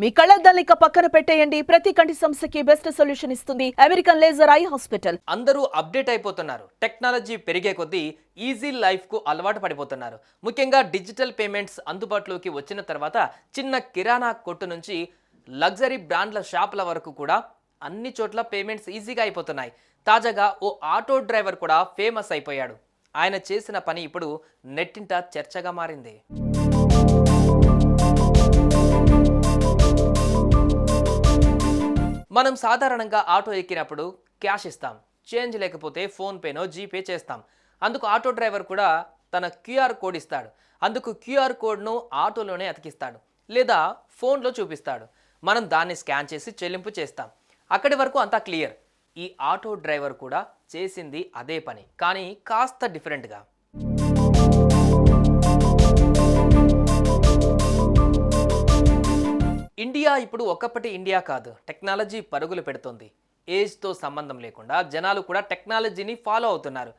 మీ కళ్ళద్దాలిక పక్కన పెట్టేయండి. ప్రతి కంటి సమస్యకి బెస్ట్ సొల్యూషన్ ఇస్తుంది. అమెరికన్ లేజర్ ఐ హాస్పిటల్ అందరూ అప్డేట్ అయిపోతున్నారు. టెక్నాలజీ పెరిగే కొద్దీ ఈజీ లైఫ్కు అలవాటు పడిపోతున్నారు. ముఖ్యంగా డిజిటల్ పేమెంట్స్ అందుబాటులోకి వచ్చిన తర్వాత చిన్న కిరాణా కొట్టు నుంచి లగ్జరీ బ్రాండ్ల షాపుల వరకు కూడా అన్ని చోట్ల పేమెంట్స్ ఈజీగా అయిపోతున్నాయి. తాజాగా ఓ ఆటో డ్రైవర్ కూడా ఫేమస్ అయిపోయాడు. ఆయన చేసిన పని ఇప్పుడు నెట్టింట చర్చగా మారింది. మనం సాధారణంగా ఆటో ఎక్కినప్పుడు క్యాష్ ఇస్తాం. చేంజ్ లేకపోతే ఫోన్పేనో జీపే చేస్తాం. అందుకు ఆటో డ్రైవర్ కూడా తన క్యూఆర్ కోడ్ ఇస్తాడు. అందుకు క్యూఆర్ కోడ్ను ఆటోలోనే అతికిస్తాడు లేదా ఫోన్లో చూపిస్తాడు. మనం దాన్ని స్కాన్ చేసి చెల్లింపు చేస్తాం. అక్కడి వరకు అంతా క్లియర్. ఈ ఆటో డ్రైవర్ కూడా చేసింది అదే పని. కానీ కాస్త డిఫరెంట్గా. ఇండియా ఇప్పుడు ఒకప్పటి ఇండియా కాదు. టెక్నాలజీ పరుగులు పెడుతోంది. ఏజ్తో సంబంధం లేకుండా జనాలు కూడా టెక్నాలజీని ఫాలో అవుతున్నారు.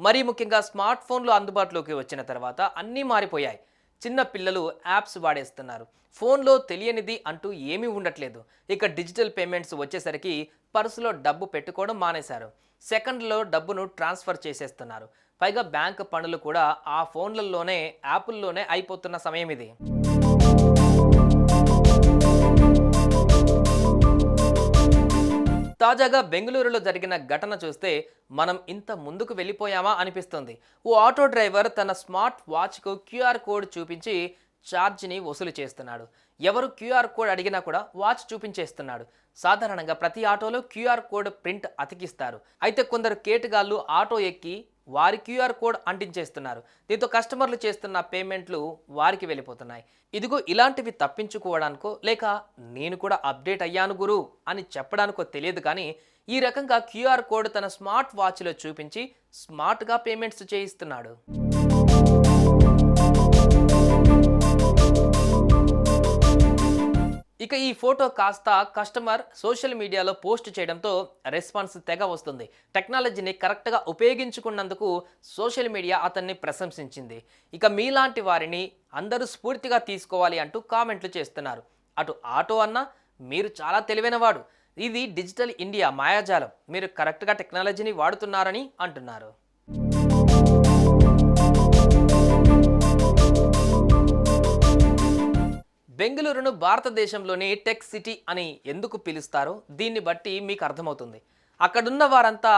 మరీ ముఖ్యంగా స్మార్ట్ ఫోన్లు అందుబాటులోకి వచ్చిన తర్వాత అన్నీ మారిపోయాయి. చిన్న పిల్లలు యాప్స్ వాడేస్తున్నారు. ఫోన్లో తెలియనిది అంటూ ఏమీ ఉండట్లేదు. ఇక డిజిటల్ పేమెంట్స్ వచ్చేసరికి పర్సులో డబ్బు పెట్టుకోవడం మానేశారు. సెకండ్లో డబ్బును ట్రాన్స్ఫర్ చేసేస్తున్నారు. పైగా బ్యాంక్ పనులు కూడా ఆ ఫోన్లలోనే యాప్ల్లోనే అయిపోతున్న సమయం ఇది. తాజాగా బెంగళూరులో జరిగిన ఘటన చూస్తే మనం ఇంత ముందుకు వెళ్ళిపోయామా అనిపిస్తుంది. ఓ ఆటో డ్రైవర్ తన స్మార్ట్ వాచ్కు క్యూఆర్ కోడ్ చూపించి ఛార్జ్ని వసూలు చేస్తున్నాడు. ఎవరు క్యూఆర్ కోడ్ అడిగినా కూడా వాచ్ చూపించేస్తున్నాడు. సాధారణంగా ప్రతి ఆటోలో క్యూఆర్ కోడ్ ప్రింట్ అతికిస్తారు. అయితే కొందరు కేటుగాళ్ళు ఆటో ఎక్కి వారి క్యూఆర్ కోడ్ అంటించేస్తున్నారు. దీంతో కస్టమర్లు చేస్తున్న పేమెంట్లు వారికి వెళ్ళిపోతున్నాయి. ఇదిగో ఇలాంటివి తప్పించుకోవడానికో లేక నేను కూడా అప్డేట్ అయ్యాను గురు అని చెప్పడానికో తెలియదు కానీ ఈ రకంగా క్యూఆర్ కోడ్ తన స్మార్ట్ వాచ్లో చూపించి స్మార్ట్గా పేమెంట్స్ చేయిస్తున్నాడు. ఇక ఈ ఫోటో కాస్త కస్టమర్ సోషల్ మీడియాలో పోస్ట్ చేయడంతో రెస్పాన్స్ తెగ వస్తుంది. టెక్నాలజీని కరెక్ట్గా ఉపయోగించుకున్నందుకు సోషల్ మీడియా అతన్ని ప్రశంసించింది. ఇక మీలాంటి వారిని అందరూ స్ఫూర్తిగా తీసుకోవాలి అంటూ కామెంట్లు చేస్తున్నారు. అటు ఆటో అన్న మీరు చాలా తెలివైనవాడు. ఇది డిజిటల్ ఇండియా మాయాజాలం. మీరు కరెక్ట్గా టెక్నాలజీని వాడుతున్నారని అంటున్నారు. బెంగళూరును భారతదేశంలోని టెక్ సిటీ అని ఎందుకు పిలుస్తారో దీన్ని బట్టి మీకు అర్థమవుతుంది. అక్కడున్న వారంతా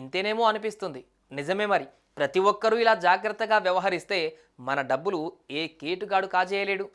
ఇంతేనేమో అనిపిస్తుంది. నిజమే మరి. ప్రతి ఒక్కరూ ఇలా జాగ్రత్తగా వ్యవహరిస్తే మన డబ్బులు ఏ కేటుగాడు కాజేయలేడు.